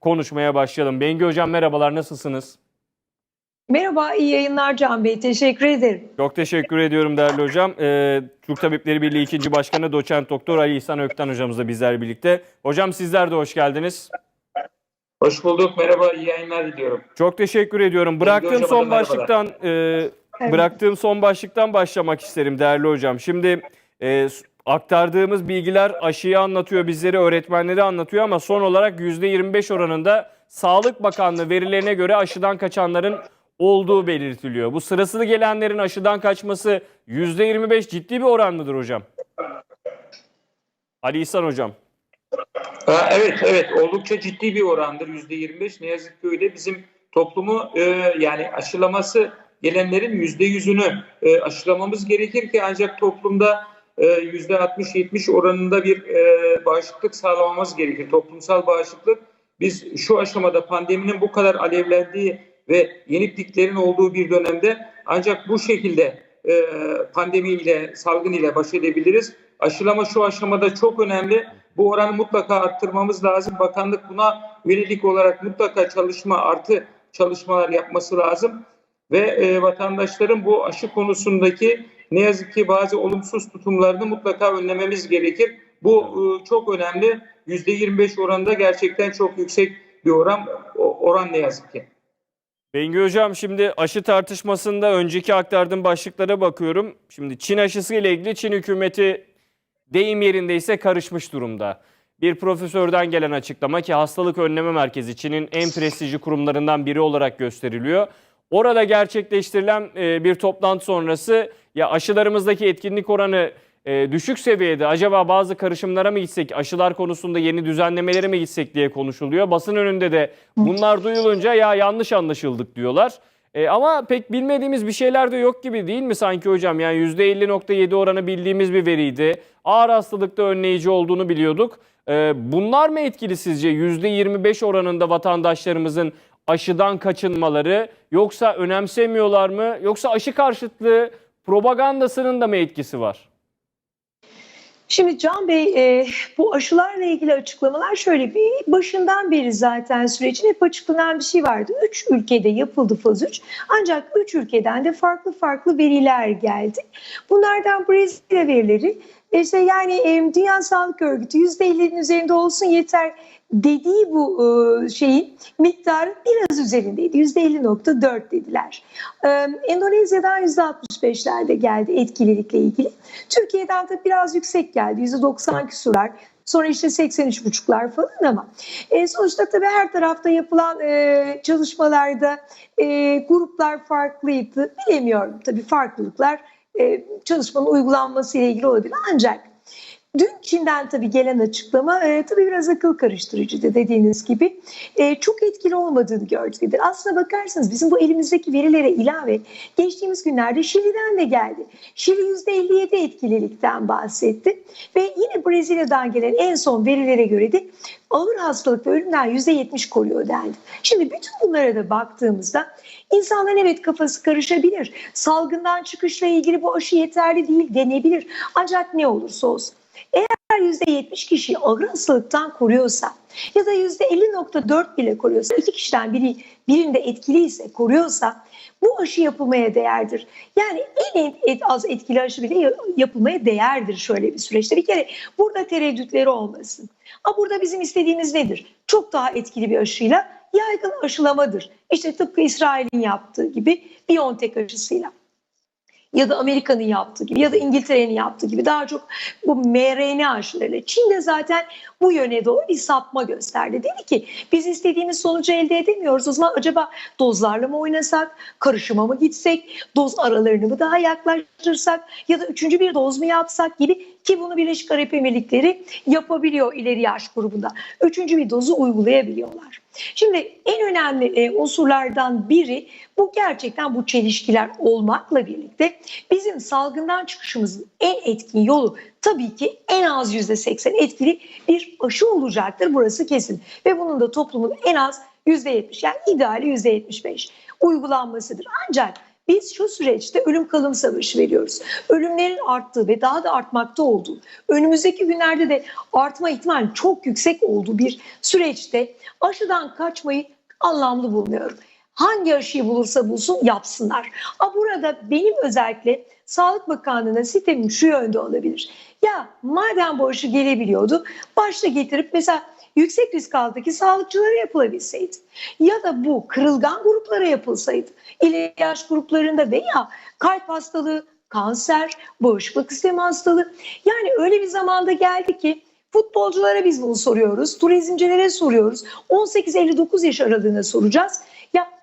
konuşmaya başlayalım. Bengi Hocam merhabalar nasılsınız? Merhaba, iyi yayınlar Can Bey. Teşekkür ederim. Çok teşekkür ediyorum değerli hocam. Ee, Türk Tabipleri Birliği 2. Başkanı Doçent Doktor Ali İhsan Ökten hocamız da bizler birlikte. Hocam sizler de hoş geldiniz. Hoş bulduk. Merhaba, iyi yayınlar diliyorum. Çok teşekkür ediyorum. Bıraktığım son başlıktan e, bıraktığım son başlıktan başlamak isterim değerli hocam. Şimdi e, aktardığımız bilgiler aşıyı anlatıyor, bizleri öğretmenleri anlatıyor ama son olarak %25 oranında Sağlık Bakanlığı verilerine göre aşıdan kaçanların olduğu belirtiliyor. Bu sırasını gelenlerin aşıdan kaçması %25 ciddi bir oran mıdır hocam? Ali İhsan hocam. Evet, evet. Oldukça ciddi bir orandır. Yüzde 25. Ne yazık ki öyle. Bizim toplumu e, yani aşılaması gelenlerin yüzde yüzünü e, aşılamamız gerekir ki ancak toplumda yüzde 60-70 oranında bir e, bağışıklık sağlamamız gerekir. Toplumsal bağışıklık. Biz şu aşamada pandeminin bu kadar alevlendiği ve yeni piklerin olduğu bir dönemde ancak bu şekilde e, pandemiyle, salgın ile baş edebiliriz. Aşılama şu aşamada çok önemli. Bu oranı mutlaka arttırmamız lazım. Bakanlık buna yönelik olarak mutlaka çalışma artı çalışmalar yapması lazım. Ve e, vatandaşların bu aşı konusundaki ne yazık ki bazı olumsuz tutumlarını mutlaka önlememiz gerekir. Bu e, çok önemli. %25 oranında gerçekten çok yüksek bir oran. Oran ne yazık ki. Bengü Hocam şimdi aşı tartışmasında önceki aktardığım başlıklara bakıyorum. Şimdi Çin aşısı ile ilgili Çin hükümeti deyim yerindeyse karışmış durumda. Bir profesörden gelen açıklama ki hastalık önleme merkezi Çin'in en prestijli kurumlarından biri olarak gösteriliyor. Orada gerçekleştirilen e, bir toplantı sonrası ya aşılarımızdaki etkinlik oranı e, düşük seviyede acaba bazı karışımlara mı gitsek aşılar konusunda yeni düzenlemelere mi gitsek diye konuşuluyor. Basın önünde de bunlar duyulunca ya yanlış anlaşıldık diyorlar. E, ama pek bilmediğimiz bir şeyler de yok gibi değil mi sanki hocam? Yani %50.7 oranı bildiğimiz bir veriydi. Ağır hastalıkta önleyici olduğunu biliyorduk. E, bunlar mı etkili sizce? %25 oranında vatandaşlarımızın aşıdan kaçınmaları yoksa önemsemiyorlar mı? Yoksa aşı karşıtlığı propagandasının da mı etkisi var? Şimdi Can Bey, e, bu aşılarla ilgili açıklamalar şöyle bir başından beri zaten sürecin hep açıklanan bir şey vardı. Üç ülkede yapıldı faz 3 ancak üç ülkeden de farklı farklı veriler geldi. Bunlardan Brezilya verileri işte yani e, Dünya Sağlık Örgütü %50'nin üzerinde olsun yeter dediği bu e, şeyin miktarı biraz üzerindeydi. %50.4 dediler. E, Endonezya'dan %65'lerde geldi etkililikle ilgili. Türkiye'den de biraz yüksek geldi. %90 küsurlar. Sonra işte 83,5'lar falan ama e, sonuçta tabii her tarafta yapılan e, çalışmalarda e, gruplar farklıydı. Bilemiyorum tabii farklılıklar e, çalışmanın uygulanması ile ilgili olabilir. Ancak Dün Çin'den tabii gelen açıklama e, tabii biraz akıl karıştırıcıydı dediğiniz gibi. E, çok etkili olmadığını gördük. Aslına bakarsanız bizim bu elimizdeki verilere ilave geçtiğimiz günlerde Şili'den de geldi. Şili %57 etkililikten bahsetti. Ve yine Brezilya'dan gelen en son verilere göre de ağır hastalık ve ölümden %70 koruyor dendi. Şimdi bütün bunlara da baktığımızda insanların evet kafası karışabilir. Salgından çıkışla ilgili bu aşı yeterli değil denebilir. Ancak ne olursa olsun eğer %70 kişi ağır hastalıktan koruyorsa ya da %50.4 bile koruyorsa, iki kişiden biri birinde etkiliyse, koruyorsa bu aşı yapılmaya değerdir. Yani en et, az etkili aşı bile ya- yapılmaya değerdir şöyle bir süreçte. Bir kere burada tereddütleri olmasın. Ama burada bizim istediğimiz nedir? Çok daha etkili bir aşıyla yaygın aşılamadır. İşte tıpkı İsrail'in yaptığı gibi BioNTech aşısıyla ya da Amerika'nın yaptığı gibi ya da İngiltere'nin yaptığı gibi daha çok bu mRNA aşılarıyla. Çin de zaten bu yöne doğru bir sapma gösterdi. Dedi ki biz istediğimiz sonucu elde edemiyoruz. O zaman acaba dozlarla mı oynasak, karışıma mı gitsek, doz aralarını mı daha yaklaştırsak ya da üçüncü bir doz mu yapsak gibi ki bunu Birleşik Arap Emirlikleri yapabiliyor ileri yaş grubunda. Üçüncü bir dozu uygulayabiliyorlar. Şimdi en önemli e, unsurlardan biri bu gerçekten bu çelişkiler olmakla birlikte bizim salgından çıkışımızın en etkin yolu tabii ki en az %80 etkili bir aşı olacaktır. Burası kesin. Ve bunun da toplumun en az %70 yani ideali %75 uygulanmasıdır. Ancak Biz şu süreçte ölüm kalım savaşı veriyoruz. Ölümlerin arttığı ve daha da artmakta olduğu, önümüzdeki günlerde de artma ihtimali çok yüksek olduğu bir süreçte aşıdan kaçmayı anlamlı bulmuyorum. Hangi aşıyı bulursa bulsun yapsınlar. Ama burada benim özellikle Sağlık Bakanlığı'na sitemim şu yönde olabilir. Ya madem bu aşı gelebiliyordu başta getirip mesela yüksek risk altındaki sağlıkçılara yapılabilseydi. Ya da bu kırılgan gruplara yapılsaydı. İleri yaş gruplarında veya kalp hastalığı, kanser, bağışıklık sistemi hastalığı. Yani öyle bir zamanda geldi ki futbolculara biz bunu soruyoruz. Turizmcilere soruyoruz. 18-59 yaş aralığına soracağız.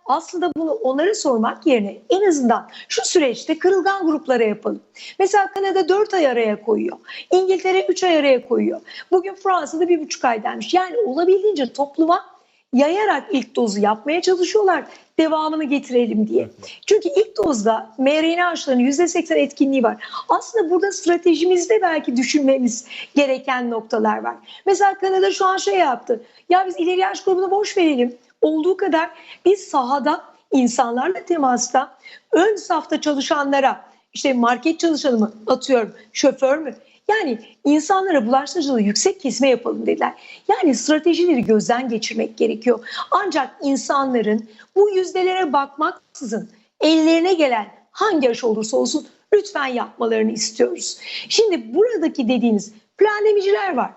Aslında bunu onlara sormak yerine en azından şu süreçte kırılgan gruplara yapalım. Mesela Kanada 4 ay araya koyuyor. İngiltere 3 ay araya koyuyor. Bugün Fransa'da 1,5 ay denmiş. Yani olabildiğince topluma yayarak ilk dozu yapmaya çalışıyorlar. Devamını getirelim diye. Çünkü ilk dozda mRNA aşılarının %80 etkinliği var. Aslında burada stratejimizde belki düşünmemiz gereken noktalar var. Mesela Kanada şu an şey yaptı. Ya biz ileri yaş grubunu boş verelim. Olduğu kadar biz sahada insanlarla temasta ön safta çalışanlara işte market çalışanı mı atıyorum şoför mü yani insanlara bulaştırıcılığı yüksek kesme yapalım dediler. Yani stratejileri gözden geçirmek gerekiyor. Ancak insanların bu yüzdelere bakmaksızın ellerine gelen hangi aşı olursa olsun lütfen yapmalarını istiyoruz. Şimdi buradaki dediğiniz planlemeciler var.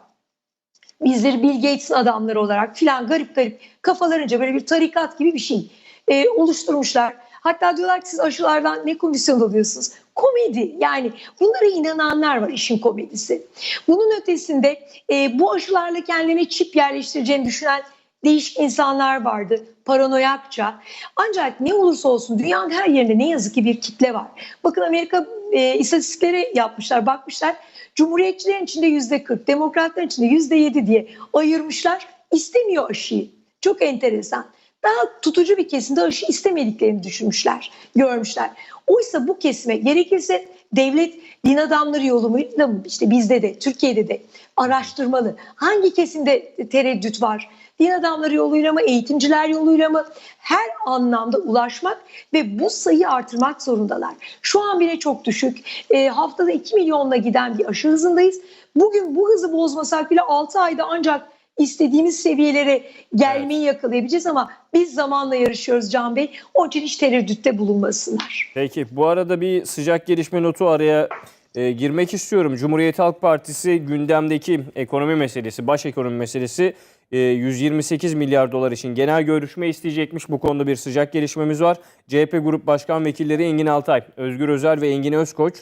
Bizleri Bill Gates'in adamları olarak filan garip garip kafalarınca böyle bir tarikat gibi bir şey e, oluşturmuşlar. Hatta diyorlar ki siz aşılardan ne komisyon alıyorsunuz? Komedi yani bunlara inananlar var işin komedisi. Bunun ötesinde e, bu aşılarla kendine çip yerleştireceğini düşünen değişik insanlar vardı paranoyakça. Ancak ne olursa olsun dünyanın her yerinde ne yazık ki bir kitle var. Bakın Amerika e, istatistikleri yapmışlar bakmışlar. Cumhuriyetçilerin içinde yüzde 40, demokratların içinde yüzde 7 diye ayırmışlar. İstemiyor aşıyı. Çok enteresan. Daha tutucu bir kesimde aşı istemediklerini düşünmüşler, görmüşler. Oysa bu kesime gerekirse devlet din adamları yoluyla işte bizde de Türkiye'de de araştırmalı. Hangi kesimde tereddüt var? Din adamları yoluyla mı, eğitimciler yoluyla mı? Her anlamda ulaşmak ve bu sayıyı artırmak zorundalar. Şu an bile çok düşük. E, haftada 2 milyonla giden bir aşı hızındayız. Bugün bu hızı bozmasak bile 6 ayda ancak istediğimiz seviyelere gelmeyi yakalayabileceğiz ama biz zamanla yarışıyoruz Can Bey. Onun için hiç tereddütte bulunmasınlar. Peki bu arada bir sıcak gelişme notu araya e, girmek istiyorum. Cumhuriyet Halk Partisi gündemdeki ekonomi meselesi, baş ekonomi meselesi e, 128 milyar dolar için genel görüşme isteyecekmiş. Bu konuda bir sıcak gelişmemiz var. CHP Grup Başkan Vekilleri Engin Altay, Özgür Özel ve Engin Özkoç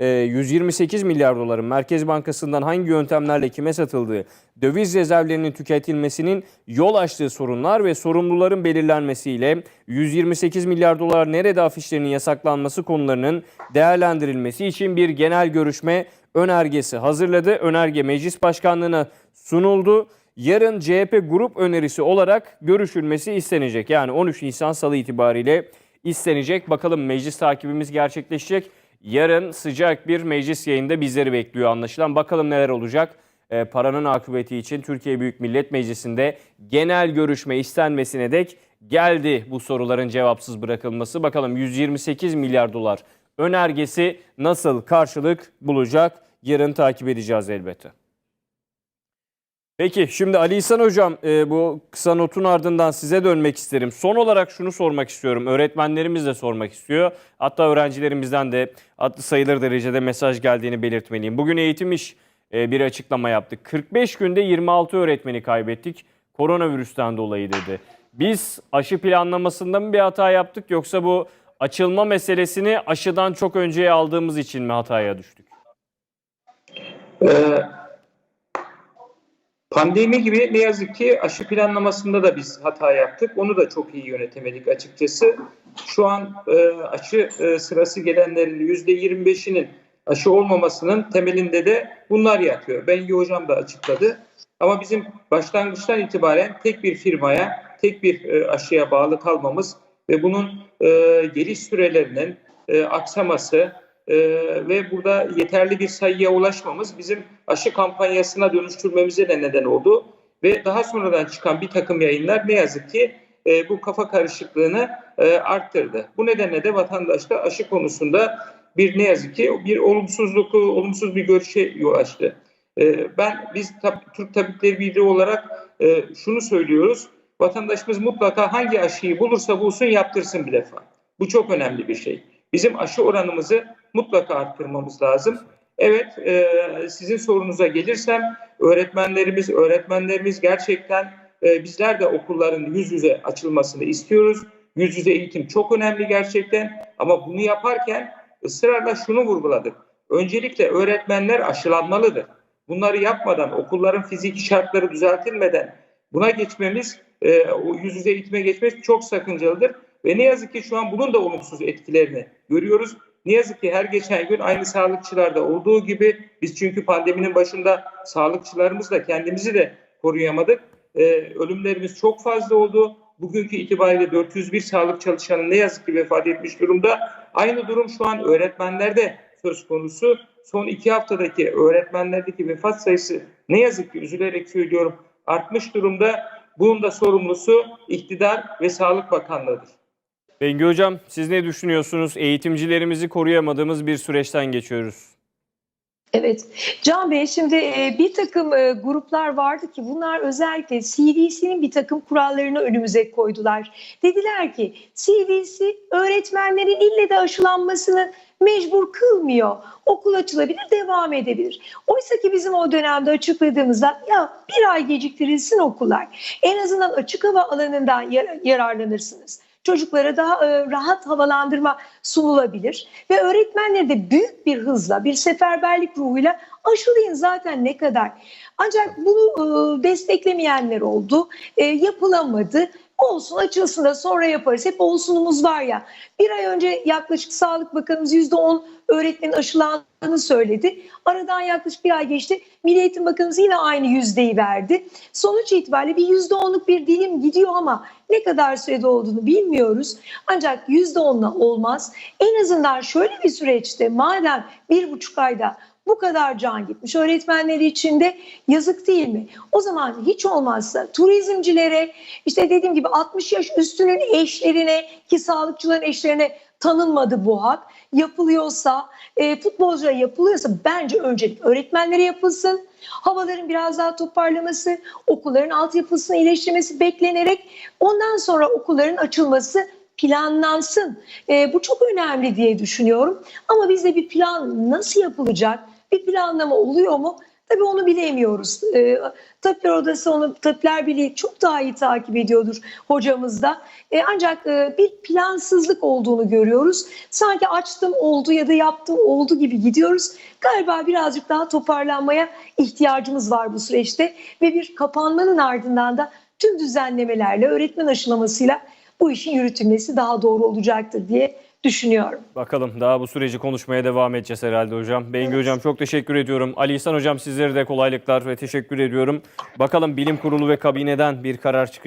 128 milyar doların Merkez Bankası'ndan hangi yöntemlerle kime satıldığı, döviz rezervlerinin tüketilmesinin yol açtığı sorunlar ve sorumluların belirlenmesiyle 128 milyar dolar nerede afişlerinin yasaklanması konularının değerlendirilmesi için bir genel görüşme önergesi hazırladı. Önerge Meclis Başkanlığı'na sunuldu. Yarın CHP grup önerisi olarak görüşülmesi istenecek. Yani 13 Nisan Salı itibariyle istenecek. Bakalım meclis takibimiz gerçekleşecek. Yarın sıcak bir meclis yayında bizleri bekliyor anlaşılan. Bakalım neler olacak. Ee, paranın akıbeti için Türkiye Büyük Millet Meclisi'nde genel görüşme istenmesine dek geldi bu soruların cevapsız bırakılması. Bakalım 128 milyar dolar önergesi nasıl karşılık bulacak? Yarın takip edeceğiz elbette. Peki şimdi Ali İhsan Hocam e, bu kısa notun ardından size dönmek isterim. Son olarak şunu sormak istiyorum. Öğretmenlerimiz de sormak istiyor. Hatta öğrencilerimizden de adlı sayılır derecede mesaj geldiğini belirtmeliyim. Bugün Eğitim İş e, bir açıklama yaptı. 45 günde 26 öğretmeni kaybettik. Koronavirüsten dolayı dedi. Biz aşı planlamasında mı bir hata yaptık yoksa bu açılma meselesini aşıdan çok önceye aldığımız için mi hataya düştük? Ee, pandemi gibi ne yazık ki aşı planlamasında da biz hata yaptık. Onu da çok iyi yönetemedik açıkçası. Şu an e, aşı e, sırası gelenlerin %25'inin aşı olmamasının temelinde de bunlar yatıyor. Bengi Hocam da açıkladı. Ama bizim başlangıçtan itibaren tek bir firmaya, tek bir e, aşıya bağlı kalmamız ve bunun e, geliş sürelerinin e, aksaması e, ve burada yeterli bir sayıya ulaşmamız bizim aşı kampanyasına dönüştürmemize de neden oldu. Ve daha sonradan çıkan bir takım yayınlar ne yazık ki e, bu kafa karışıklığını e, arttırdı. Bu nedenle de vatandaşta aşı konusunda bir ne yazık ki bir olumsuzluk, olumsuz bir görüşe yol açtı. E, ben biz tab- Türk Tabipleri Birliği olarak e, şunu söylüyoruz. Vatandaşımız mutlaka hangi aşıyı bulursa bulsun yaptırsın bir defa. Bu çok önemli bir şey. Bizim aşı oranımızı mutlaka arttırmamız lazım. Evet, e, sizin sorunuza gelirsem öğretmenlerimiz, öğretmenlerimiz gerçekten e, bizler de okulların yüz yüze açılmasını istiyoruz. Yüz yüze eğitim çok önemli gerçekten ama bunu yaparken ısrarla şunu vurguladık. Öncelikle öğretmenler aşılanmalıdır. Bunları yapmadan, okulların fiziki şartları düzeltilmeden buna geçmemiz, e, o yüz yüze eğitime geçmemiz çok sakıncalıdır. Ve ne yazık ki şu an bunun da olumsuz etkilerini görüyoruz. Ne yazık ki her geçen gün aynı sağlıkçılarda olduğu gibi biz çünkü pandeminin başında sağlıkçılarımızla kendimizi de koruyamadık. Ee, ölümlerimiz çok fazla oldu. Bugünkü itibariyle 401 sağlık çalışanı ne yazık ki vefat etmiş durumda. Aynı durum şu an öğretmenlerde söz konusu. Son iki haftadaki öğretmenlerdeki vefat sayısı ne yazık ki üzülerek söylüyorum artmış durumda. Bunun da sorumlusu iktidar ve Sağlık Bakanlığı'dır. Bengü Hocam siz ne düşünüyorsunuz? Eğitimcilerimizi koruyamadığımız bir süreçten geçiyoruz. Evet. Can Bey şimdi e, bir takım e, gruplar vardı ki bunlar özellikle CDC'nin bir takım kurallarını önümüze koydular. Dediler ki CDC öğretmenlerin ille de aşılanmasını mecbur kılmıyor. Okul açılabilir, devam edebilir. Oysa ki bizim o dönemde açıkladığımızda ya bir ay geciktirilsin okullar. En azından açık hava alanından yar- yararlanırsınız. Çocuklara daha e, rahat havalandırma sunulabilir ve öğretmenleri de büyük bir hızla, bir seferberlik ruhuyla aşılayın zaten ne kadar. Ancak bunu e, desteklemeyenler oldu, e, yapılamadı. Olsun açılsın da sonra yaparız. Hep olsunumuz var ya. Bir ay önce yaklaşık Sağlık Bakanımız %10 öğretmenin aşılandığını söyledi. Aradan yaklaşık bir ay geçti. Milli Eğitim Bakanımız yine aynı yüzdeyi verdi. Sonuç itibariyle bir %10'luk bir dilim gidiyor ama ne kadar sürede olduğunu bilmiyoruz. Ancak %10'la olmaz. En azından şöyle bir süreçte madem bir buçuk ayda bu kadar can gitmiş öğretmenleri için de yazık değil mi? O zaman hiç olmazsa turizmcilere işte dediğim gibi 60 yaş üstünün eşlerine ki sağlıkçıların eşlerine tanınmadı bu hak. Yapılıyorsa, e, futbolculara yapılıyorsa bence öncelik öğretmenlere yapılsın. Havaların biraz daha toparlaması, okulların altyapısını iyileştirmesi beklenerek ondan sonra okulların açılması planlansın. E, bu çok önemli diye düşünüyorum. Ama bizde bir plan nasıl yapılacak? Bir planlama oluyor mu? Tabii onu bilemiyoruz. E, Tabipler Odası onu Tabipler Birliği çok daha iyi takip ediyordur hocamız da. E, ancak e, bir plansızlık olduğunu görüyoruz. Sanki açtım oldu ya da yaptım oldu gibi gidiyoruz. Galiba birazcık daha toparlanmaya ihtiyacımız var bu süreçte ve bir kapanmanın ardından da tüm düzenlemelerle öğretmen aşılamasıyla bu işin yürütülmesi daha doğru olacaktır diye düşünüyorum. Bakalım daha bu süreci konuşmaya devam edeceğiz herhalde hocam. Bengü Hocam çok teşekkür ediyorum. Ali İhsan Hocam sizlere de kolaylıklar ve teşekkür ediyorum. Bakalım bilim kurulu ve kabineden bir karar çıkacak.